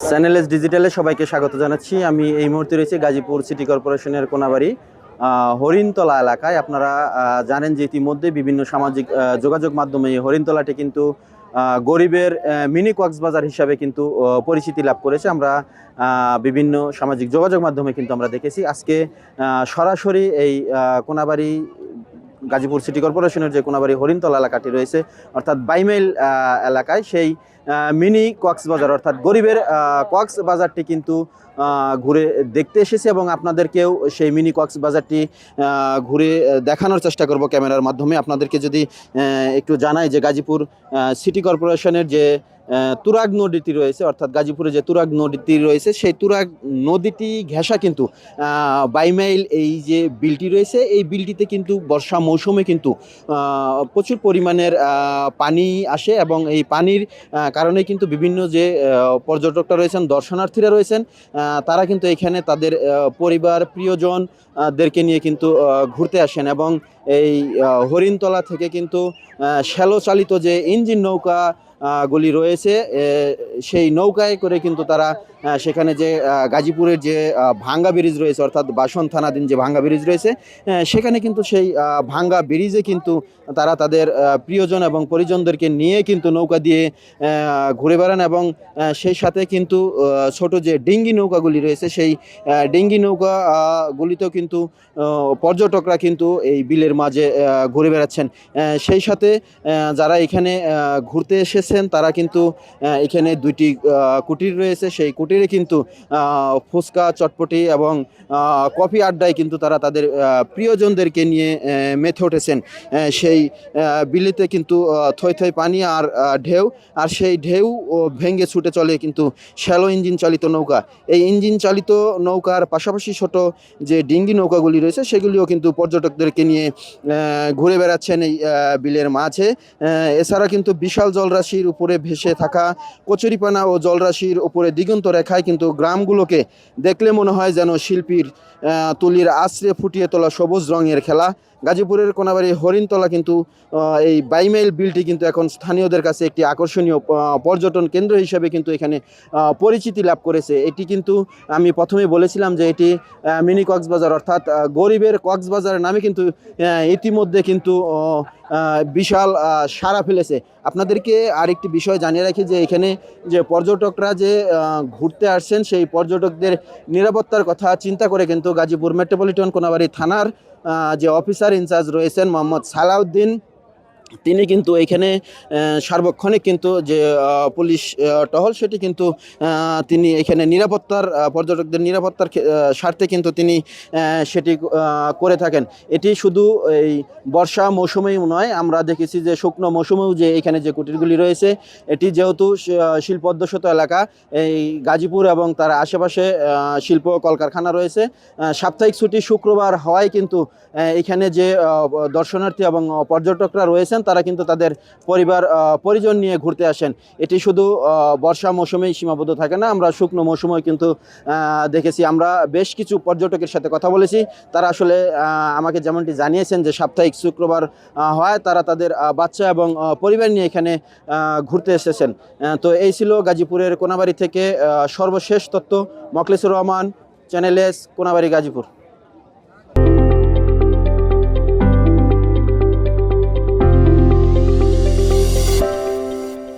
চ্যানেলএস ডিজিটালে সবাইকে স্বাগত জানাচ্ছি। আমি এই মুহূর্তে রয়েছি গাজীপুর সিটি কর্পোরেশনের কোনাবাড়ি হরিণতলা এলাকায়। আপনারা জানেন যে ইতিমধ্যে বিভিন্ন সামাজিক যোগাযোগ মাধ্যমে এই হরিণতলাটি কিন্তু গরিবের মিনি কক্সবাজার হিসাবে কিন্তু পরিচিতি লাভ করেছে। আমরা বিভিন্ন সামাজিক যোগাযোগ মাধ্যমে কিন্তু আমরা দেখেছি। আজকে সরাসরি এই কোনাবাড়ি গাজীপুর সিটি কর্পোরেশনের যে কোনাবাড়ি হরিণতলা এলাকাটি রয়েছে, অর্থাৎ বাইমেল এলাকায় সেই মিনি কক্সবাজার, অর্থাৎ গরিবের কক্সবাজারটি কিন্তু ঘুরে দেখতে এসেছে এবং আপনাদেরকেও সেই মিনি কক্সবাজারটি ঘুরে দেখানোর চেষ্টা করব ক্যামেরার মাধ্যমে। আপনাদেরকে যদি একটু জানাই যে গাজীপুর সিটি কর্পোরেশনের যে তুরাগ নদীটি রয়েছে অর্থাৎ গাজীপুরে যে তুরাগ নদীটি রয়েছে সেই তুরাগ নদীটি ঘেঁষা কিন্তু বাইমাইল এই যে বিলটি রয়েছে এই বিলটিতে কিন্তু বর্ষা মৌসুমে কিন্তু প্রচুর পরিমাণের পানি আসে এবং এই পানির কারণে কিন্তু বিভিন্ন যে পর্যটকরা রয়েছেন দর্শনার্থীরা রয়েছেন তারা কিন্তু এখানে তাদের পরিবার প্রিয়জন আহ, দেরকে নিয়ে কিন্তু ঘুরতে আসেন এবং এই হরিণতলা থেকে কিন্তু শ্যালো চালিত যে ইঞ্জিন নৌকা গুলি রয়েছে সেই নৌকায় করে কিন্তু তারা সেখানে যে গাজীপুরের যে ভাঙ্গা ব্রিজ রয়েছে অর্থাৎ বাসন থানাধীন যে ভাঙ্গা ব্রিজ রয়েছে সেখানে কিন্তু সেই ভাঙ্গা ব্রিজে কিন্তু তারা তাদের প্রিয়জন এবং পরিজনদেরকে নিয়ে কিন্তু নৌকা দিয়ে ঘুরে বেড়ান এবং সেই সাথে কিন্তু ছোট যে ডিঙ্গি নৌকাগুলি রয়েছে সেই ডিঙ্গি নৌকা আহ, গুলিতেও কিন্তু পর্যটকরা কিন্তু এই বিলের মাঝে ঘুরে বেড়াচ্ছেন। সেই সাথে যারা এখানে ঘুরতে ঘুরতে এসেছেন তারা কিন্তু এখানে দুইটি কুটির রয়েছে। সেই কুটিরে কিন্তু ফুচকা, চটপটি এবং কফি আড্ডায় কিন্তু তারা তাদের প্রিয়জনদেরকে নিয়ে মেতে উঠেছেন। সেই বিলেতে কিন্তু থই থই পানি আর ঢেউ। আর সেই ঢেউ ভেঙে ছুটে চলে কিন্তু শ্যালো ইঞ্জিন চালিত নৌকা। এই ইঞ্জিন চালিত নৌকার পাশাপাশি ছোট যে ডিঙ্গি নৌকাগুলি রয়েছে, সেগুলিও কিন্তু পর্যটকদেরকে নিয়ে ঘুরে বেড়াচ্ছেন এই বিলের মাঝে। এছাড়া কিন্তু বিশাল জলরাশির উপরে ভেসে থাকা কচুরিপানা ও জলরাশির উপরে দিগন্ত রেখায় কিন্তু গ্রামগুলোকে দেখলে মনে হয় যেন শিল্পীর তুলির আশ্রে ফুটিয়ে তোলা সবুজ রঙের খেলা। গাজীপুরের কোনাবাড়ি হরিণতলা কিন্তু এই বাইমাইল বিলটি কিন্তু এখন স্থানীয়দের কাছে একটি আকর্ষণীয় পর্যটন কেন্দ্র হিসেবে কিন্তু এখানে পরিচিতি লাভ করেছে। এটি কিন্তু আমি প্রথমে বলেছিলাম যে এটি মিনি কক্সবাজার অর্থাৎ গরিবের কক্সবাজার নামে কিন্তু ইতিমধ্যে কিন্তু বিশাল সাড়া ফেলেছে। আপনাদেরকে আরেকটি বিষয় জানিয়ে রাখি যে এখানে যে পর্যটকরা যে ঘুরতে আসছেন সেই পর্যটকদের নিরাপত্তার কথা চিন্তা করে কিন্তু গাজীপুর মেট্রোপলিটন কোনাবাড়ি থানার যে অফিসার ইনচার্জ রয়েছেন মোহাম্মদ সালাউদ্দিন তিনি কিন্তু এখানে সার্বক্ষণিক কিন্তু যে পুলিশ টহল সেটি কিন্তু তিনি এখানে নিরাপত্তার পর্যটকদের নিরাপত্তার স্বার্থে কিন্তু তিনি সেটি করে থাকেন। এটি শুধু এই বর্ষা মৌসুমেই নয়, আমরা দেখেছি যে শুকনো মৌসুমেও যে এখানে যে কুটিরগুলি রয়েছে, এটি যেহেতু শিল্প এলাকা, এই গাজীপুর এবং তার আশেপাশে শিল্প কলকারখানা রয়েছে সাপ্তাহিক ছুটি শুক্রবার হওয়ায় কিন্তু এখানে যে দর্শনার্থী এবং পর্যটকরা রয়েছেন তারা কিন্তু তাদের পরিবার পরিজন নিয়ে ঘুরতে আসেন। এটি শুধু বর্ষা মৌসুমেই সীমাবদ্ধ থাকে না, আমরা শুকনো মৌসুমেও কিন্তু দেখেছি। আমরা বেশ কিছু পর্যটকের সাথে কথা বলেছি। তারা আসলে আমাকে যেমনটি জানিয়েছেন যে সাপ্তাহিক শুক্রবার হয়, তারা তাদের বাচ্চা এবং পরিবার নিয়ে এখানে ঘুরতে এসেছেন। তো এই ছিল গাজীপুরের কোনাবাড়ি থেকে সর্বশেষ তথ্য। Moklesur Rahman, channel S, Konabari, Gazipur.